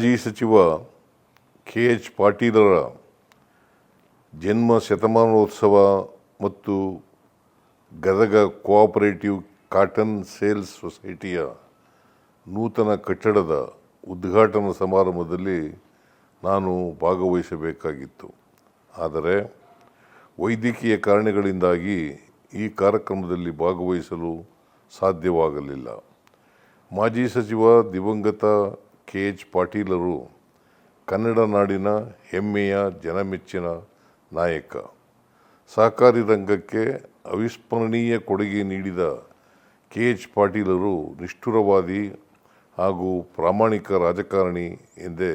ಮಾಜಿ ಸಚಿವ K H ಪಾಟೀಲರ ಜನ್ಮ ಶತಮಾನೋತ್ಸವ ಮತ್ತು ಗದಗ ಕೋಆಪರೇಟಿವ್ ಕಾಟನ್ ಸೇಲ್ಸ್ ಸೊಸೈಟಿಯ ನೂತನ ಕಟ್ಟಡದ ಉದ್ಘಾಟನಾ ಸಮಾರಂಭದಲ್ಲಿ ನಾನು ಭಾಗವಹಿಸಬೇಕಾಗಿತ್ತು. ಆದರೆ ವೈದ್ಯಕೀಯ ಕಾರಣಗಳಿಂದಾಗಿ ಈ ಕಾರ್ಯಕ್ರಮದಲ್ಲಿ ಭಾಗವಹಿಸಲು ಸಾಧ್ಯವಾಗಲಿಲ್ಲ. ಮಾಜಿ ಸಚಿವ ದಿವಂಗತ ಕೆ ಎಚ್ ಪಾಟೀಲರು ಕನ್ನಡ ನಾಡಿನ ಹೆಮ್ಮೆಯ ಜನಮೆಚ್ಚಿನ ನಾಯಕ. ಸಹಕಾರಿ ರಂಗಕ್ಕೆ ಅವಿಸ್ಮರಣೀಯ ಕೊಡುಗೆ ನೀಡಿದ ಕೆ ಎಚ್ ಪಾಟೀಲರು ನಿಷ್ಠುರವಾದಿ ಹಾಗೂ ಪ್ರಾಮಾಣಿಕ ರಾಜಕಾರಣಿ ಎಂದೇ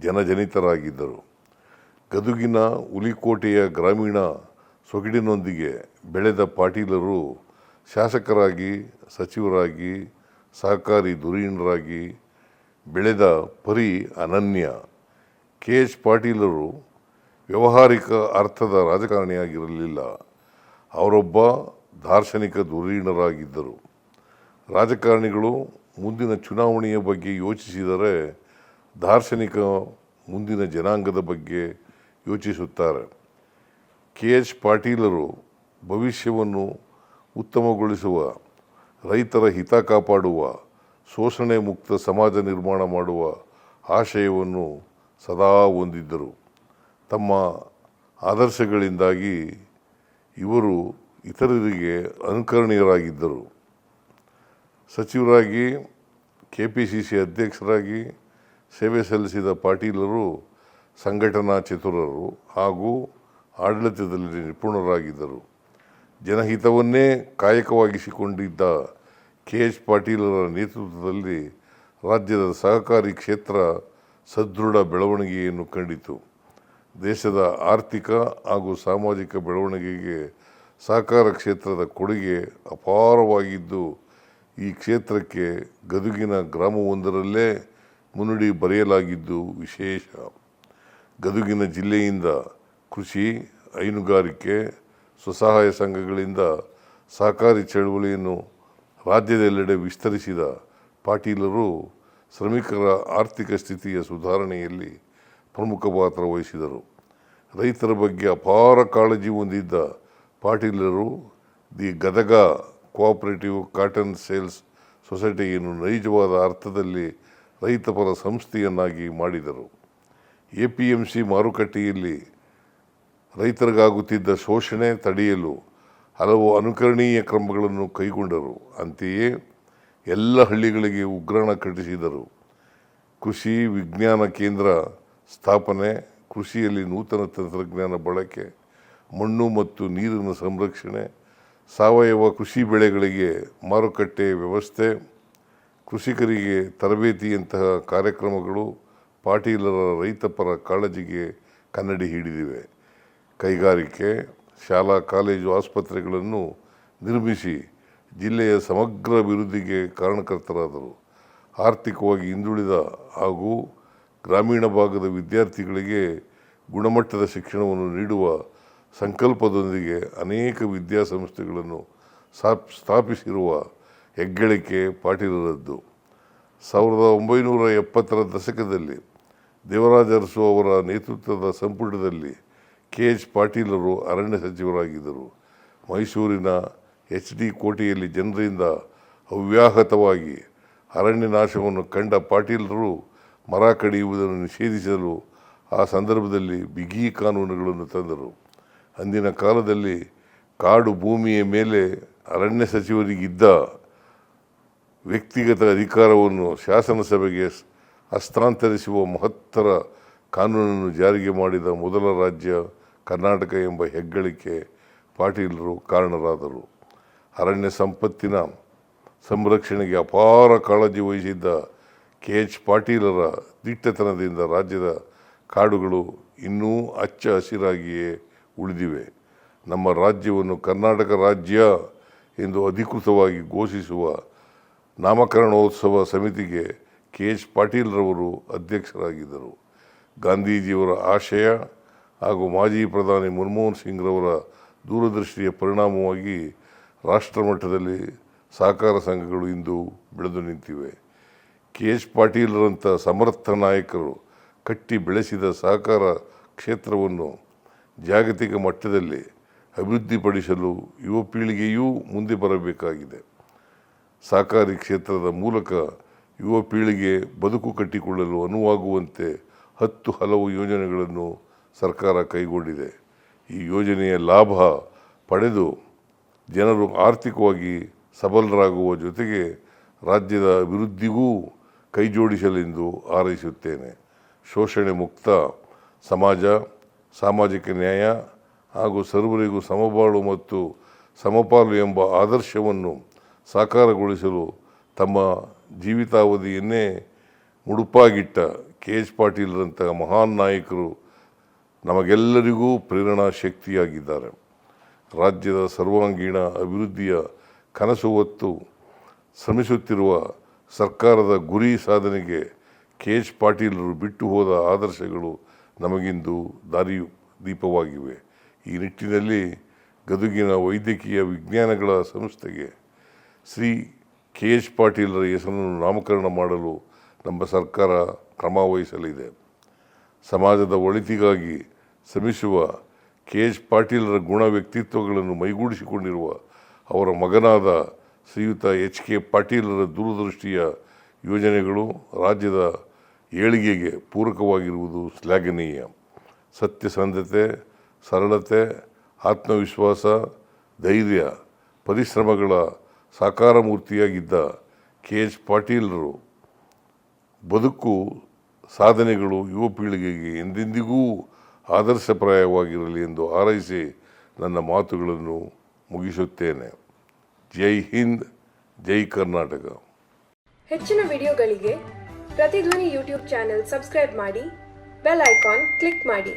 ಜನಜನಿತರಾಗಿದ್ದರು. ಗದುಗಿನ ಹುಲಿಕೋಟೆಯ ಗ್ರಾಮೀಣ ಸೊಗಡಿನೊಂದಿಗೆ ಬೆಳೆದ ಪಾಟೀಲರು ಶಾಸಕರಾಗಿ, ಸಚಿವರಾಗಿ, ಸಹಕಾರಿ ಧುರೀಣರಾಗಿ ಬೆಳೆದ ಪರಿ ಅನನ್ಯ. ಕೆ. ಎಚ್. ಪಾಟೀಲರು ವ್ಯವಹಾರಿಕ ಅರ್ಥದ ರಾಜಕಾರಣಿಯಾಗಿರಲಿಲ್ಲ. ಅವರೊಬ್ಬ ದಾರ್ಶನಿಕ ಧುರೀಣರಾಗಿದ್ದರು ರಾಜಕಾರಣಿಗಳು ಮುಂದಿನ ಚುನಾವಣೆಯ ಬಗ್ಗೆ ಯೋಚಿಸಿದರೆ ದಾರ್ಶನಿಕ ಮುಂದಿನ ಜನಾಂಗದ ಬಗ್ಗೆ ಯೋಚಿಸುತ್ತಾರೆ. ಕೆ. ಎಚ್. ಪಾಟೀಲರು ಭವಿಷ್ಯವನ್ನು ಉತ್ತಮಗೊಳಿಸುವ, ರೈತರ ಹಿತ ಕಾಪಾಡುವ ಶೋಷಣೆ ಮುಕ್ತ ಸಮಾಜ ನಿರ್ಮಾಣ ಮಾಡುವ ಆಶಯವನ್ನು ಸದಾ ಹೊಂದಿದ್ದರು. ತಮ್ಮ ಆದರ್ಶಗಳಿಂದಾಗಿ ಇವರು ಇತರರಿಗೆ ಅನುಕರಣೀಯರಾಗಿದ್ದರು. ಸಚಿವರಾಗಿ ಕೆ ಪಿ ಸಿ ಸಿ ಅಧ್ಯಕ್ಷರಾಗಿ, ಸೇವೆ ಸಲ್ಲಿಸಿದ ಪಾಟೀಲರು ಸಂಘಟನಾ ಚತುರರು ಹಾಗೂ ಆಡಳಿತದಲ್ಲಿ ನಿಪುಣರಾಗಿದ್ದರು. ಜನಹಿತವನ್ನೇ ಕಾಯಕವಾಗಿಸಿಕೊಂಡಿದ್ದ ಕೆ ಎಚ್ ಪಾಟೀಲರ ನೇತೃತ್ವದಲ್ಲಿ ರಾಜ್ಯದ ಸಹಕಾರಿ ಕ್ಷೇತ್ರ ಸದೃಢ ಬೆಳವಣಿಗೆಯನ್ನು ಕಂಡಿತು. ದೇಶದ ಆರ್ಥಿಕ ಹಾಗೂ ಸಾಮಾಜಿಕ ಬೆಳವಣಿಗೆಗೆ ಸಹಕಾರ ಕ್ಷೇತ್ರದ ಕೊಡುಗೆ ಅಪಾರವಾಗಿದ್ದು, ಈ ಕ್ಷೇತ್ರಕ್ಕೆ ಗದುಗಿನ ಗ್ರಾಮವೊಂದರಲ್ಲೇ ಮುನ್ನುಡಿ ಬರೆಯಲಾಗಿದ್ದು ವಿಶೇಷ. ಗದುಗಿನ ಜಿಲ್ಲೆಯಿಂದ ಕೃಷಿ, ಹೈನುಗಾರಿಕೆ, ಸ್ವಸಹಾಯ ಸಂಘಗಳಿಂದ ಸಹಕಾರಿ ಚಳವಳಿಯನ್ನು ರಾಜ್ಯದೆಲ್ಲೆಡೆ ವಿಸ್ತರಿಸಿದ ಪಾಟೀಲರು ಶ್ರಮಿಕರ ಆರ್ಥಿಕ ಸ್ಥಿತಿಯ ಸುಧಾರಣೆಯಲ್ಲಿ ಪ್ರಮುಖ ಪಾತ್ರ ವಹಿಸಿದರು. ರೈತರ ಬಗ್ಗೆ ಅಪಾರ ಕಾಳಜಿ ಹೊಂದಿದ್ದ ಪಾಟೀಲರು the Gadag cooperative cotton sales ಸೊಸೈಟಿಯನ್ನು ನೈಜವಾದ ಅರ್ಥದಲ್ಲಿ ರೈತಪರ ಸಂಸ್ಥೆಯನ್ನಾಗಿ ಮಾಡಿದರು. ಎ ಪಿ ಎಂ ಸಿ ಮಾರುಕಟ್ಟೆಯಲ್ಲಿ ರೈತರಿಗಾಗುತ್ತಿದ್ದ ಶೋಷಣೆ ತಡೆಯಲು ಹಲವು ಅನುಕರಣೀಯ ಕ್ರಮಗಳನ್ನು ಕೈಗೊಂಡರು. ಅಂತೆಯೇ ಎಲ್ಲ ಹಳ್ಳಿಗಳಿಗೆ ಉಗ್ರಾಣ ಕಟ್ಟಿಸಿದರು ಕೃಷಿ ವಿಜ್ಞಾನ ಕೇಂದ್ರ ಸ್ಥಾಪನೆ, ಕೃಷಿಯಲ್ಲಿ ನೂತನ ತಂತ್ರಜ್ಞಾನ ಬಳಕೆ, ಮಣ್ಣು ಮತ್ತು ನೀರಿನ ಸಂರಕ್ಷಣೆ, ಸಾವಯವ ಕೃಷಿ ಬೆಳೆಗಳಿಗೆ ಮಾರುಕಟ್ಟೆ ವ್ಯವಸ್ಥೆ, ಕೃಷಿಕರಿಗೆ ತರಬೇತಿಯಂತಹ ಕಾರ್ಯಕ್ರಮಗಳು ಪಾಟೀಲರ ರೈತಪರ ಕಾಳಜಿಗೆ ಕನ್ನಡಿ ಹಿಡಿದಿವೆ. ಕೈಗಾರಿಕೆ ಶಾಲಾ, ಕಾಲೇಜು ಆಸ್ಪತ್ರೆಗಳನ್ನು ನಿರ್ಮಿಸಿ ಜಿಲ್ಲೆಯ ಸಮಗ್ರ ಅಭಿವೃದ್ಧಿಗೆ ಕಾರಣಕರ್ತರಾದರು. ಆರ್ಥಿಕವಾಗಿ ಹಿಂದುಳಿದ ಹಾಗೂ ಗ್ರಾಮೀಣ ಭಾಗದ ವಿದ್ಯಾರ್ಥಿಗಳಿಗೆ ಗುಣಮಟ್ಟದ ಶಿಕ್ಷಣವನ್ನು ನೀಡುವ ಸಂಕಲ್ಪದೊಂದಿಗೆ ಅನೇಕ ವಿದ್ಯಾಸಂಸ್ಥೆಗಳನ್ನು ಸ್ಥಾಪ್ ಸ್ಥಾಪಿಸಿರುವ ಹೆಗ್ಗಳಿಕೆ ಪಾಟೀಲರದ್ದು. ಸಾವಿರದ ಒಂಬೈನೂರ ಎಪ್ಪತ್ತರ ದಶಕದಲ್ಲಿ ದೇವರಾಜ ಅರಸು ಅವರ ನೇತೃತ್ವದ ಸಂಪುಟದಲ್ಲಿ ಕೆ ಎಚ್ ಪಾಟೀಲರು ಅರಣ್ಯ ಸಚಿವರಾಗಿದ್ದರು. ಮೈಸೂರಿನ ಎಚ್ ಡಿ ಕೋಟೆಯಲ್ಲಿ ಜನರಿಂದ ಅವ್ಯಾಹತವಾಗಿ ಅರಣ್ಯ ನಾಶವನ್ನು ಕಂಡ ಪಾಟೀಲರು ಮರ ಕಡಿಯುವುದನ್ನು ನಿಷೇಧಿಸಲು ಆ ಸಂದರ್ಭದಲ್ಲಿ ಬಿಗಿ ಕಾನೂನುಗಳನ್ನು ತಂದರು. ಅಂದಿನ ಕಾಲದಲ್ಲಿ ಕಾಡು ಭೂಮಿಯ ಮೇಲೆ ಅರಣ್ಯ ಸಚಿವರಿಗಿದ್ದ ವ್ಯಕ್ತಿಗತ ಅಧಿಕಾರವನ್ನು ಶಾಸನಸಭೆಗೆ ಹಸ್ತಾಂತರಿಸುವ ಮಹತ್ತರ ಕಾನೂನನ್ನು ಜಾರಿಗೆ ಮಾಡಿದ ಮೊದಲ ರಾಜ್ಯ ಕರ್ನಾಟಕ ಎಂಬ ಹೆಗ್ಗಳಿಕೆ ಪಾಟೀಲರು ಕಾರಣರಾದರು. ಅರಣ್ಯ ಸಂಪತ್ತಿನ ಸಂರಕ್ಷಣೆಗೆ ಅಪಾರ ಕಾಳಜಿ ವಹಿಸಿದ್ದ ಕೆ. ಎಚ್. ಪಾಟೀಲರ ದಿಟ್ಟತನದಿಂದ ರಾಜ್ಯದ ಕಾಡುಗಳು ಇನ್ನೂ ಹಚ್ಚ ಹಸಿರಾಗಿಯೇ ಉಳಿದಿವೆ. ನಮ್ಮ ರಾಜ್ಯವನ್ನು ಕರ್ನಾಟಕ ರಾಜ್ಯ ಎಂದು ಅಧಿಕೃತವಾಗಿ ಘೋಷಿಸುವ ನಾಮಕರಣೋತ್ಸವ ಸಮಿತಿಗೆ ಕೆ. ಎಚ್. ಪಾಟೀಲ್ರವರು ಅಧ್ಯಕ್ಷರಾಗಿದ್ದರು. ಗಾಂಧೀಜಿಯವರ ಆಶಯ ಹಾಗೂ ಮಾಜಿ ಪ್ರಧಾನಿ ಮನಮೋಹನ್ ಸಿಂಗ್ರವರ ದೂರದೃಷ್ಟಿಯ ಪರಿಣಾಮವಾಗಿ ರಾಷ್ಟ್ರ ಮಟ್ಟದಲ್ಲಿ ಸಹಕಾರ ಸಂಘಗಳು ಇಂದು ಬೆಳೆದು ನಿಂತಿವೆ. ಕೆ. ಎಚ್. ಪಾಟೀಲ್ರಂಥ ಸಮರ್ಥ ನಾಯಕರು ಕಟ್ಟಿ ಬೆಳೆಸಿದ ಸಹಕಾರ ಕ್ಷೇತ್ರವನ್ನು ಜಾಗತಿಕ ಮಟ್ಟದಲ್ಲಿ ಅಭಿವೃದ್ಧಿಪಡಿಸಲು ಯುವ ಪೀಳಿಗೆಯೂ ಮುಂದೆ ಬರಬೇಕಾಗಿದೆ. ಸಹಕಾರಿ ಕ್ಷೇತ್ರದ ಮೂಲಕ ಯುವ ಪೀಳಿಗೆ ಬದುಕು ಕಟ್ಟಿಕೊಳ್ಳಲು ಅನುವಾಗುವಂತೆ ಹತ್ತು ಹಲವು ಯೋಜನೆಗಳನ್ನು ಸರ್ಕಾರ ಕೈಗೊಂಡಿದೆ. ಈ ಯೋಜನೆಯ ಲಾಭ ಪಡೆದು ಜನರು ಆರ್ಥಿಕವಾಗಿ ಸಬಲರಾಗುವ ಜೊತೆಗೆ ರಾಜ್ಯದ ಅಭಿವೃದ್ಧಿಗೂ ಕೈಜೋಡಿಸಲೆಂದು ಹಾರೈಸುತ್ತೇನೆ. ಶೋಷಣೆ ಮುಕ್ತ ಸಮಾಜ, ಸಾಮಾಜಿಕ ನ್ಯಾಯ ಹಾಗೂ ಸರ್ವರಿಗೂ ಸಮಬಾಳು ಮತ್ತು ಸಮಪಾಲು ಎಂಬ ಆದರ್ಶವನ್ನು ಸಾಕಾರಗೊಳಿಸಲು ತಮ್ಮ ಜೀವಿತಾವಧಿಯನ್ನೇ ಮುಡುಪಾಗಿಟ್ಟ ಕೆ ಎಚ್ ಪಾಟೀಲ್ರಂತಹ ಮಹಾನ್ ನಾಯಕರು ನಮಗೆಲ್ಲರಿಗೂ ಪ್ರೇರಣಾ ಶಕ್ತಿಯಾಗಿದ್ದಾರೆ ರಾಜ್ಯದ ಸರ್ವಾಂಗೀಣ ಅಭಿವೃದ್ಧಿಯ ಕನಸು ಹೊತ್ತು ಶ್ರಮಿಸುತ್ತಿರುವ ಸರ್ಕಾರದ ಗುರಿ ಸಾಧನೆಗೆ ಕೆ ಎಚ್ ಪಾಟೀಲರು ಬಿಟ್ಟು ಹೋದ ಆದರ್ಶಗಳು ನಮಗಿಂದು ದಾರಿ ದೀಪವಾಗಿವೆ. ಈ ನಿಟ್ಟಿನಲ್ಲಿ ಗದುಗಿನ ವೈದ್ಯಕೀಯ ವಿಜ್ಞಾನಗಳ ಸಂಸ್ಥೆಗೆ ಶ್ರೀ ಕೆ ಎಚ್ ಪಾಟೀಲರ ಹೆಸರನ್ನು ನಾಮಕರಣ ಮಾಡಲು ನಮ್ಮ ಸರ್ಕಾರ ಕ್ರಮ ವಹಿಸಲಿದೆ. ಸಮಾಜದ ಒಳಿತಿಗಾಗಿ ಶ್ರಮಿಸುವ ಕೆ ಎಚ್ ಪಾಟೀಲರ ಗುಣ ವ್ಯಕ್ತಿತ್ವಗಳನ್ನು ಮೈಗೂಡಿಸಿಕೊಂಡಿರುವ ಅವರ ಮಗನಾದ ಶ್ರೀಯುತ ಎಚ್ ಕೆ ಪಾಟೀಲರ ದೂರದೃಷ್ಟಿಯ ಯೋಜನೆಗಳು ರಾಜ್ಯದ ಏಳಿಗೆಗೆ ಪೂರಕವಾಗಿರುವುದು ಶ್ಲಾಘನೀಯ. ಸತ್ಯಸಂಧತೆ ಸರಳತೆ, ಆತ್ಮವಿಶ್ವಾಸ, ಧೈರ್ಯ, ಪರಿಶ್ರಮಗಳ ಸಾಕಾರ ಮೂರ್ತಿಯಾಗಿದ್ದ ಕೆ ಎಚ್ ಪಾಟೀಲರು ಬದುಕು, ಸಾಧನೆಗಳು ಯುವ ಪೀಳಿಗೆಗೆ ಎಂದೆಂದಿಗೂ ಆದರ್ಶಪ್ರಾಯವಾಗಿರಲಿ ಎಂದು ಹಾರೈಸಿ ನನ್ನ ಮಾತುಗಳನ್ನು ಮುಗಿಸುತ್ತೇನೆ. ಜೈ ಹಿಂದ್, ಜೈ ಕರ್ನಾಟಕ. ಹೆಚ್ಚಿನ ವಿಡಿಯೋಗಳಿಗೆ ಪ್ರತಿಧ್ವನಿ ಯೂಟ್ಯೂಬ್ ಚಾನೆಲ್ ಸಬ್ಸ್ಕ್ರೈಬ್ ಮಾಡಿ, ಬೆಲ್ ಐಕಾನ್ ಕ್ಲಿಕ್ ಮಾಡಿ.